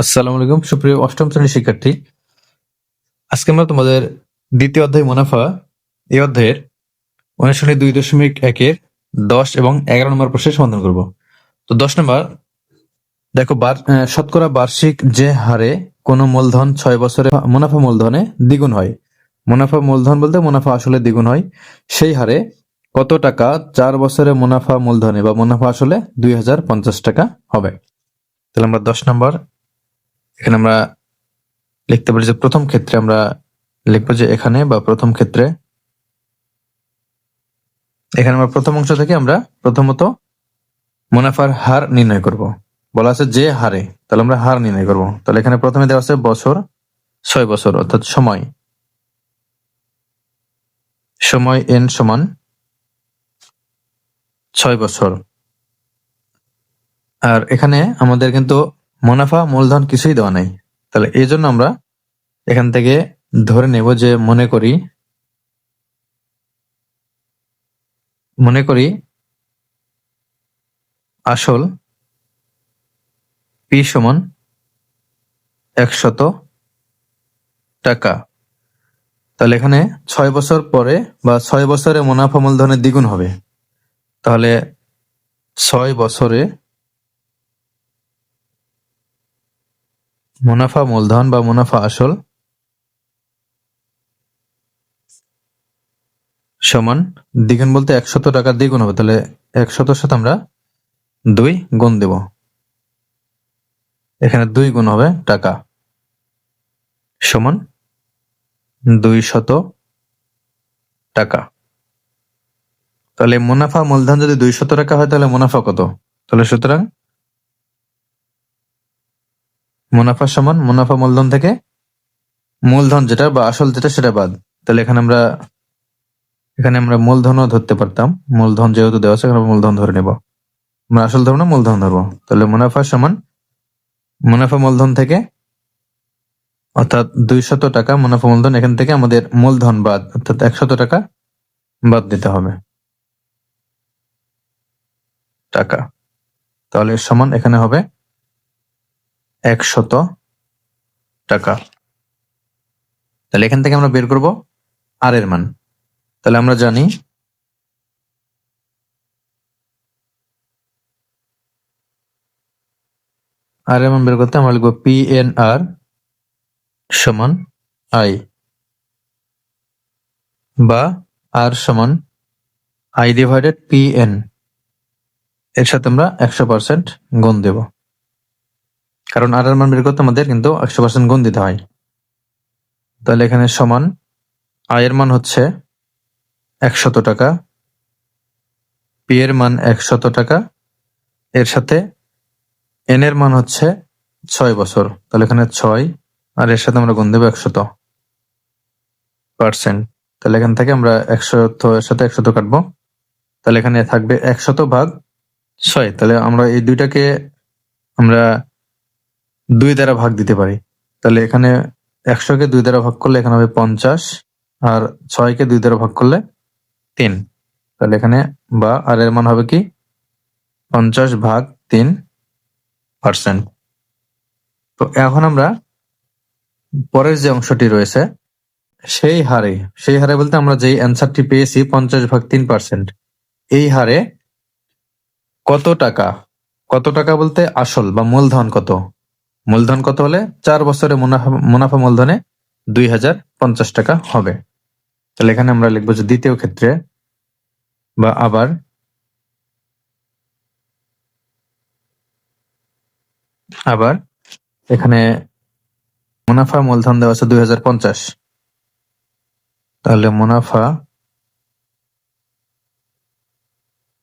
আসসালামু আলাইকুম। সুপ্রিয় অষ্টম শ্রেণির শিক্ষার্থী, আজকে আমরা তোমাদের দ্বিতীয় অধ্যায় মুনাফা। এই অধ্যায়ের অনুশীলনী দুই দশমিক একের দশ এবং এগারো নম্বর প্রশ্নের সমাধান করব। তো দশ নম্বর, দেখো শতকরা বার্ষিক যে হারে কোনো মূলধন ছয় বছরে মুনাফা মূলধনে দ্বিগুণ হয়। মুনাফা মূলধন বলতে মুনাফা আসলে দ্বিগুণ হয়। সেই হারে কত টাকা চার বছরে মুনাফা মূলধনে বা মুনাফা আসলে দুই হাজার পঞ্চাশ টাকা হবে। তাহলে আমরা দশ নম্বর এখানে আমরা লিখতে পারি যে প্রথম ক্ষেত্রে আমরা লিখব যে এখানে বা প্রথম ক্ষেত্রে, এখানে আমরা প্রথম অংশ থেকে আমরা প্রথমত মুনাফার হার নির্ণয় করব। বলা আছে যে হারে, তাহলে আমরা হার নির্ণয় করব। তাহলে এখানে প্রথমে দেওয়া আছে বছর, ছয় বছর, অর্থাৎ সময়। সময় এন সমান ছয় বছর। আর এখানে আমাদের কিন্তু মুনাফা মূলধন কিছুই দেওয়া নাই। তাহলে এই জন্য আমরা এখান থেকে ধরে নেব যে মনে করি মনে করি আসল পি সমান একশত টাকা। তাহলে এখানে ছয় বছর পরে বা ছয় বছরে মুনাফা মূলধনের দ্বিগুণ হবে। তাহলে ছয় বছরে মুনাফা মূলধন বা মুনাফা আসল? সমান, দ্বিগুণ বলতে একশত টাকা দ্বিগুণ হবে, তাহলে একশতর সাথে আমরা দুই গুণ দেব। এখানে দুই গুণ হবে টাকা। সমান দুই শত টাকা। তাহলে মুনাফা মূলধন যদি দুই শত টাকা হয়, তাহলে মুনাফা কত? তাহলে সুতরাং মুনাফা সমান, মুনাফা মূলধন থেকে মূলধন যেটা বা আসল যেটা সেটা বাদ। তাহলে এখানে আমরা এখানে আমরা মূলধনও ধরতে পারতাম। মূলধন যেহেতু দেওয়া আছে, এখানে মূলধন ধরে নেব। আমরা আসল ধরবো না, মূলধন ধরবো। তাহলে মুনাফা সমান, মুনাফা মূলধন থেকে, অর্থাৎ দুইশত টাকা মুনাফা মূলধন এখান থেকে আমাদের মূলধন বাদ, অর্থাৎ একশত টাকা বাদ দিতে হবে। টাকা। তাহলে সমান এখানে হবে একশত টাকা। তাহলে এখান থেকে আমরা বের করব আর এর মান। তাহলে আমরা জানি আর এর মান বের করতে আমরা লিখব পি এন আর সমান আই বা আর সমান আই ডিভাইডেড পি এন এর সাথে আমরা একশো পার্সেন্ট গুণ দেব। কারণ আর মান বের করতে আমাদের কিন্তু একশো পার্সেন্ট গুণ দিতে হয়। তাহলে এখানে সমান আয়ের মান হচ্ছে একশত টাকা পি এর মান একশত টাকা, এর সাথে এন এর মান হচ্ছে ছয় বছর। তাহলে এখানে ছয়, আর এর সাথে আমরা গুণ দেবো একশত পার্সেন্ট তাহলে এখান থেকে আমরা একশত, এর সাথে একশত কাটবো। তাহলে এখানে থাকবে একশত ভাগ ছয়। তাহলে আমরা এই দুইটাকে আমরা দুই দ্বারা ভাগ দিতে পারি। তাহলে এখানে একশোকে দুই দ্বারা ভাগ করলে এখানে হবে পঞ্চাশ, আর ছয়কে দুই দ্বারা ভাগ করলে তিন। তাহলে এখানে বা আর এর মান হবে কি? পঞ্চাশ ভাগ তিন পার্সেন্ট। তো এখন আমরা পরের যে অংশটি রয়েছে, সেই হারে সেই হারে বলতে আমরা যেই অ্যান্সারটি পেয়েছি, পঞ্চাশ ভাগ তিন পার্সেন্ট, এই হারে কত টাকা? কত টাকা বলতে আসল বা মূলধন কত? মূলধন কত হলে? চার বছরে মুনাফা মুনাফা মূলধনে দুই হাজার পঞ্চাশ টাকা হবে। তাহলে এখানে আমরা লিখব যে দ্বিতীয় ক্ষেত্রে বা আবার আবার এখানে মুনাফা মূলধন দেওয়া আছে দুই হাজার পঞ্চাশ। তাহলে মুনাফা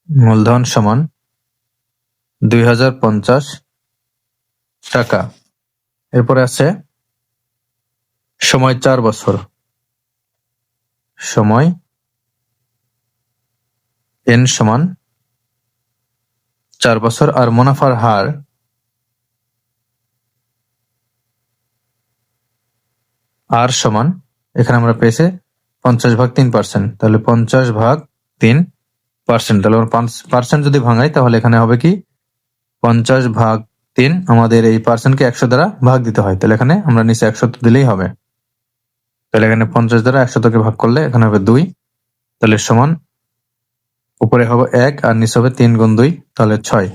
মূলধন সমান দুই হাজার পঞ্চাশ টাকা। এরপরে আছে, সময় চার বছর। সময় এন সমান চার বছর আর মুনাফার হার আর সমান, এখানে আমরা পেয়েছি পঞ্চাশ ভাগ তিন পার্সেন্ট। তাহলে পঞ্চাশ ভাগ তিন পার্সেন্ট। তাহলে পার্সেন্ট যদি ভাঙাই, তাহলে এখানে হবে কি? পঞ্চাশ ভাগ তিন, আমাদের এই পার্সেন্টকে একশো দ্বারা ভাগ দিতে হয়। তাহলে এখানে আমরা নিচে একশো দিলেই হবে। তাহলে এখানে পঞ্চাশ দ্বারা একশতকে ভাগ করলে এখানে হবে দুই। তাহলে সমান উপরে হবে এক আর নিচে হবে তিন গুণ দুই, তাহলে ছয়।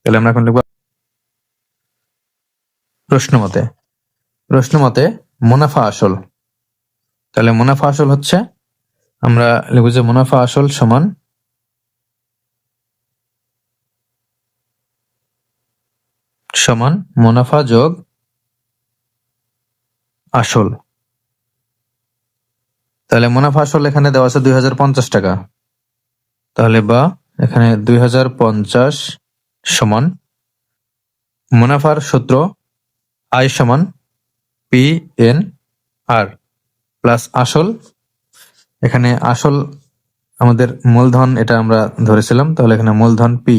তাহলে আমরা এখন লিখব প্রশ্ন মতে। প্রশ্ন মতে মুনাফা আসল। তাহলে মুনাফা আসল হচ্ছে, আমরা লিখব যে মুনাফা আসল সমান সমান মুনাফা যোগ আসল। তাহলে মুনাফা আসল এখানে দেওয়া আছে দুই হাজার পঞ্চাশ টাকা। তাহলে বা এখানে দুই হাজার পঞ্চাশ সমান মুনাফার সূত্র আই সমান পি এন আর প্লাস আসল। এখানে আসল আমাদের মূলধন এটা আমরা ধরেছিলাম, তাহলে এখানে মূলধন পি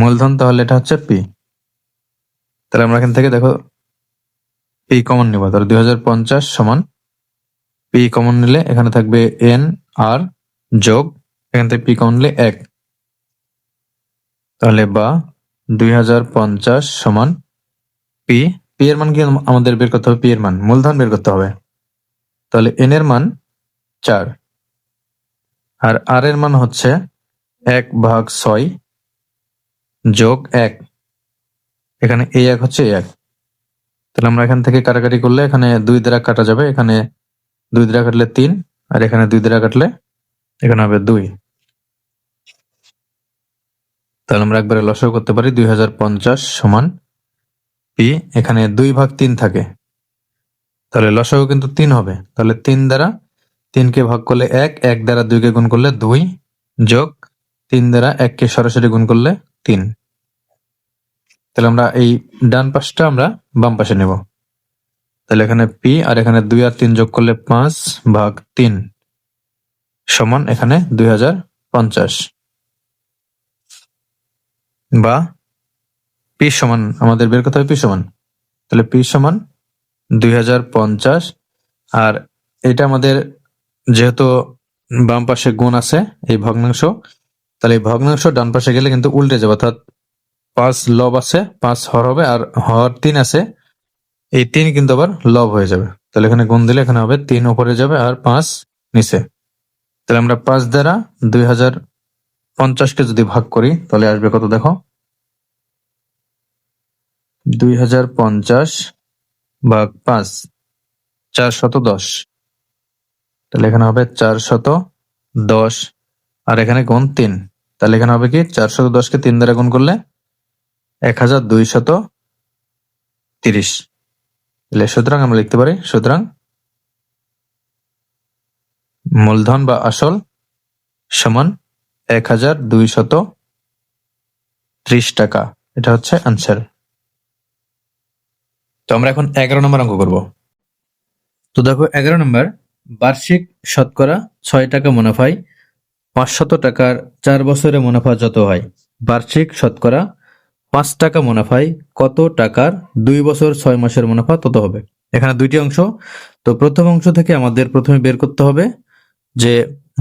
মূলধন, তাহলে এটা হচ্ছে পি তাহলে আমরা এখান থেকে দেখো পি কমন নিব। তাহলে দু হাজার পঞ্চাশ সমান পি কমন নিলে এখানে থাকবে এন আর যোগ, এখান থেকে পি কমন নিলে এক। তাহলে বা দুই হাজার পঞ্চাশ সমান পি পি এর মান কি আমাদের বের করতে হবে? পি এর মান। মূলধন বের করতে হবে। তাহলে এন এর মান চার। আর আর এর মান হচ্ছে এক ভাগ ছয়। যোগ এক। এখানে এই এক হচ্ছে এক। তাহলে আমরা এখান থেকে কাটাকাটি করলে এখানে দুই দ্বারা কাটা যাবে, এখানে দুই দ্বারা কাটলে তিন, আর এখানে দুই দ্বারা কাটলে এখানে হবে দুই। তাহলে আমরা একবারে লসাগু করতে পারি, দুই হাজার পঞ্চাশ সমান পি, এখানে দুই ভাগ তিন থাকে। তাহলে লসাগু কিন্তু তিন হবে। তাহলে তিন দ্বারা তিনকে ভাগ করলে এক এক দ্বারা দুইকে গুণ করলে দুই, যোগ তিন দ্বারা এককে সরাসরি গুণ করলে তিন। তাহলে আমরা এই ডান পাশটা আমরা বাম পাশে নেব। তাহলে এখানে পি আর এখানে দুই আর তিন যোগ করলে পাঁচ ভাগ তিন সমান এখানে দুই হাজার পঞ্চাশ। বা পি সমান, আমাদের বের করতে হবে পি সমান। তাহলে পি সমান দুই হাজার পঞ্চাশ। আর এটা আমাদের যেহেতু বাম পাশে গুণ আছে, এই ভগ্নাংশ তাহলে এই ভগ্নাংশ ডান পাশে গেলে কিন্তু উল্টে যাবে, অর্থাৎ পাঁচ লব আছে, পাঁচ হর হবে, আর হর তিন আছে, এই তিন কিন্তু আবার লব হয়ে যাবে। তাহলে এখানে গুণ দিলে এখানে হবে তিন উপরে যাবে আর পাঁচ নিচে। তাহলে আমরা পাঁচ দ্বারা দুই হাজার পঞ্চাশকে যদি ভাগ করি, তাহলে আসবে কত দেখো? দুই হাজার পঞ্চাশ ভাগ পাঁচ, চার শত দশ। তাহলে এখানে হবে চার শত দশ, আর এখানে গুণ তিন। তাহলে এখানে হবে কি? চার শত দশকে তিন দ্বারা গুণ করলে এক হাজার দুই শত তিরিশ। তাহলে সুতরাং আমরা লিখতে পারি, সুতরাং মূলধন বা আসল সমান এক হাজার দুই শত ত্রিশ টাকা। এটা হচ্ছে আনসার তো আমরা এখন এগারো নম্বর অঙ্ক করব। তো দেখো, এগারো নম্বর, বার্ষিক শতকরা ছয় টাকা মুনাফায় পাঁচশত টাকার চার বছরে মুনাফা যত হয়, বার্ষিক শতকরা পাঁচ টাকা মুনাফায় কত টাকার দুই বছর ছয় মাসের মুনাফা তত হবে? এখানে দুইটি অংশ। তো প্রথম অংশ থেকে আমাদের প্রথমে বের করতে হবে যে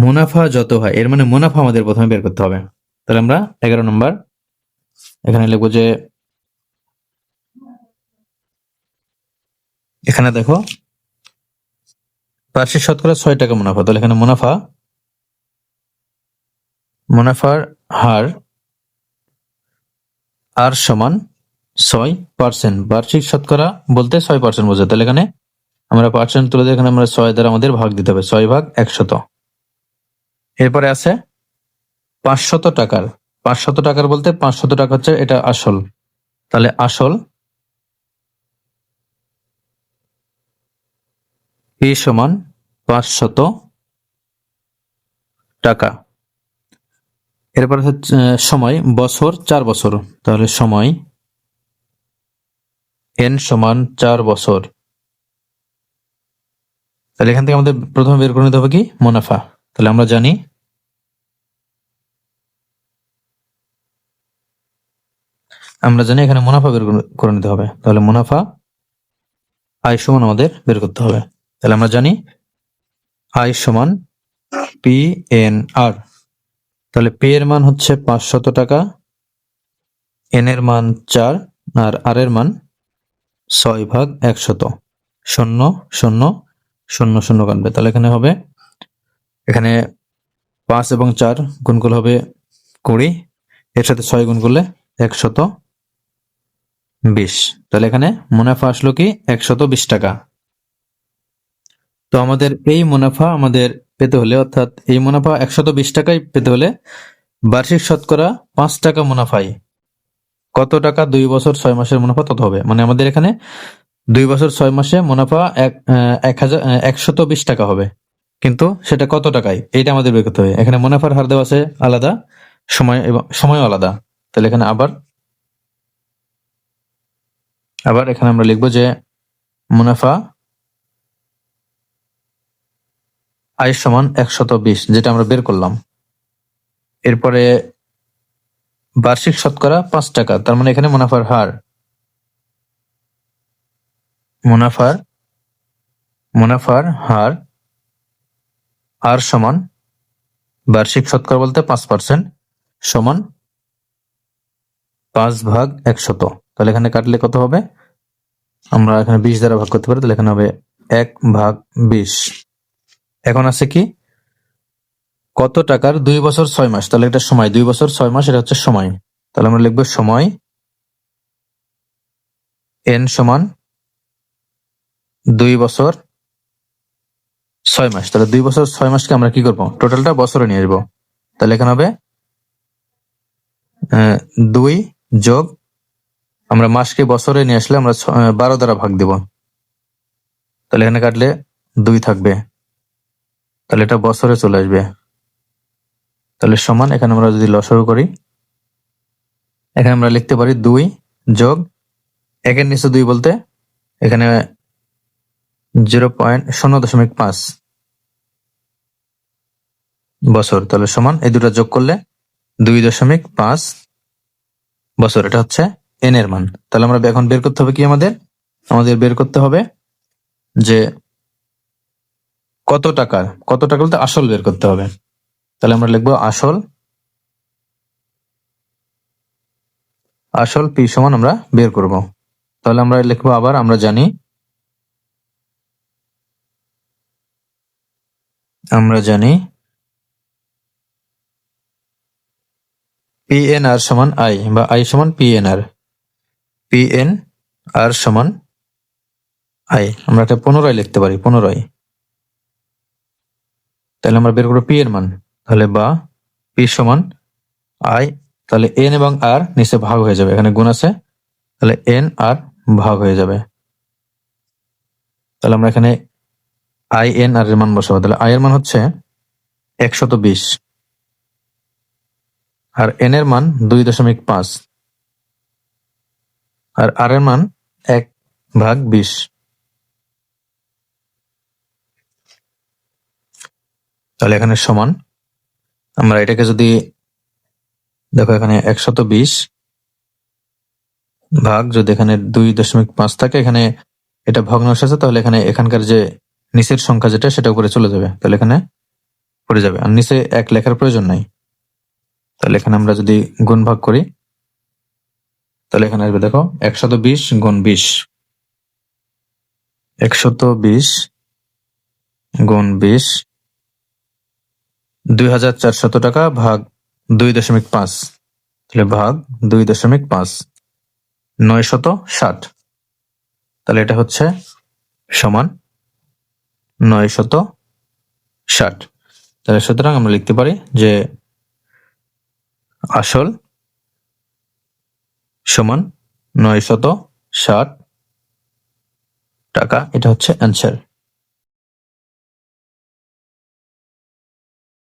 মুনাফা যত হয়, এর মানে মুনাফা আমাদের প্রথমে বের করতে হবে। তাহলে আমরা এগারো নম্বর, এখানে লিখব যে এখানে দেখো, বার্ষিক শতকরা ছয় টাকা মুনাফা। তাহলে এখানে মুনাফা মুনাফার হার আর সমান ছয় পার্সেন্ট বার্ষিক শতকরা বলতে ছয় পার্সেন্ট বোঝায়। তাহলে এখানে আমরা পার্সেন্ট তুলে এখানে আমরা ছয় দ্বারা আমাদের ভাগ দিতে হবে। ছয় ভাগ একশত। এরপরে আছে পাঁচশত টাকার। পাঁচশত টাকার বলতে পাঁচশত টাকা হচ্ছে এটা আসল। তাহলে আসল পি সমান পাঁচশত টাকা। এরপর হচ্ছে সময়, বছর, চার বছর। তাহলে সময় এন সমান চার বছর। তাহলে এখান থেকে আমাদের প্রথমে বের করে নিতে হবে কি? মুনাফা। তাহলে আমরা জানি আমরা জানি এখানে মুনাফা বের করে- নিতে হবে। তাহলে মুনাফা আয় সমান আমাদের বের করতে হবে। তাহলে আমরা জানি আয় সমান পি এন আর তাহলে পে এর মান হচ্ছে পাঁচশত টাকা এন এর মান চার আর আর এর মান ছয় ভাগ একশত। শূন্য শূন্য শূন্য শূন্য কাটবে। তাহলে এখানে হবে, এখানে পাঁচ এবং চার গুণ করলে হবে কুড়ি, এর সাথে ছয় গুণ করলে একশত বিশ। তাহলে এখানে মুনাফা আসলো কি একশত বিশ টাকা। তো আমাদের এই মুনাফা আমাদের পেতে হলে, অর্থাৎ এই মুনাফা একশত বিশ টাকায় পেতে হলে বার্ষিক শতকরা পাঁচ টাকা মুনাফাই। কত টাকা? দুই বছর ছয় মাসের মুনাফা তত হবে। মানে আমাদের এখানে দুই বছর ছয় মাসে মুনাফা এক এক হাজার একশত বিশ টাকা হবে। কিন্তু সেটা কত টাকায়? এটা আমাদের বের করতে হবে। এখানে মুনাফার হার দেওয়া আছে আলাদা, সময় এবং, সময়ও আলাদা। তাহলে এখানে আবার আবার এখানে আমরা লিখব যে মুনাফা আয় সমান একশত বিশ, যেটা আমরা বের করলাম। এরপরে বার্ষিক শতকরা পাঁচ টাকা, তার মানে এখানে মুনাফার হার। মুনাফার মুনাফার হার, আর সমান বার্ষিক শতকরা বলতে পাঁচ পার্সেন্ট সমান পাঁচ ভাগ একশত। তাহলে এখানে কাটলে কত হবে? আমরা এখানে বিশ দ্বারা ভাগ করতে পারি, তাহলে এখানে হবে এক ভাগ বিশ। এখন আছে কি? কত টাকার? দুই বছর ছয় মাস। তাহলে এটা সময়। দুই বছর ছয় মাস, এটা হচ্ছে সময়। তাহলে আমরা লিখব সময়। এন সমান দুই বছর ছয় মাস। তাহলে দুই বছর ছয় মাসকে আমরা কি করব? টোটালটা বছরে নিয়ে আসব। তাহলে এখানে হবে দুই যোগ, আমরা মাসকে বছরে নিয়ে আসলে আমরা বারো দ্বারা ভাগ দেব। তাহলে এখানে কাটলে দুই থাকবে। তাহলে এটা বছরে চলে আসবে। তাহলে সমান, এখানে আমরা যদি লসাগু করি, এখানে আমরা লিখতে পারি দুই যোগ একের নিচে দুই বলতে এখানে জিরো পয়েন্ট শূন্য দশমিক পাঁচ বছর। তাহলে সমান, এই দুটো যোগ করলে দুই দশমিক পাঁচ বছর। এটা হচ্ছে এন এর মান। তাহলে আমরা এখন বের করতে হবে কি আমাদের? আমাদের বের করতে হবে যে কত টাকার কত টাকা বলতে আসল বের করতে হবে। তাহলে আমরা লিখব আসল। আসল পি সমান আমরা বের করব। তাহলে আমরা লিখব আবার, আমরা জানি। আমরা জানি পি এন আর সমান আই বা আই সমান P N R P N R সমান আই। আমরা একটা পুনরায় লিখতে পারি, পুনরায়। তাহলে আমরা বের করব পি এর মান। তাহলে বা পি সমান আই তাহলে এন এবং আর নিচে ভাগ হয়ে যাবে। এখানে গুণ আছে। তাহলে এন আর ভাগ হয়ে যাবে। তাহলে আমরা এখানে আই এন আর এর মান বসাবো। তাহলে আই এর মান হচ্ছে একশত বিশ। আর এন এর মান দুই দশমিক পাঁচ। আর আর এর মান এক ভাগ বিশ। তাহলে এখানে সমান। আমরা এটাকে যদি, দেখো এখানে একশত বিশ ভাগ, যদি এখানে দুই দশমিক পাঁচ থাকে, এখানে এটা ভগ্নাংশ আছে, তাহলে এখানে এখানকার যে নিচের সংখ্যা যেটা, সেটা উপরে চলে যাবে। তাহলে এখানে পড়ে যাবে। আর নিচে এক লেখার প্রয়োজন নাই। তাহলে এখানে আমরা যদি গুণ ভাগ করি, তাহলে এখানে আসবে, দেখো, একশত বিশ গুণ বিশ। একশত বিশ গুণ বিশ দুই হাজার চারশত টাকা ভাগ দুই দশমিক পাঁচ। তাহলে ভাগ দুই দশমিক পাঁচ। নয় শত ষাট। তাহলে এটা হচ্ছে সমান নয় শত ষাট। তাহলে সুতরাং আমরা লিখতে পারি যে আসল সমান নয় শত ষাট টাকা। এটা হচ্ছে অ্যান্সার।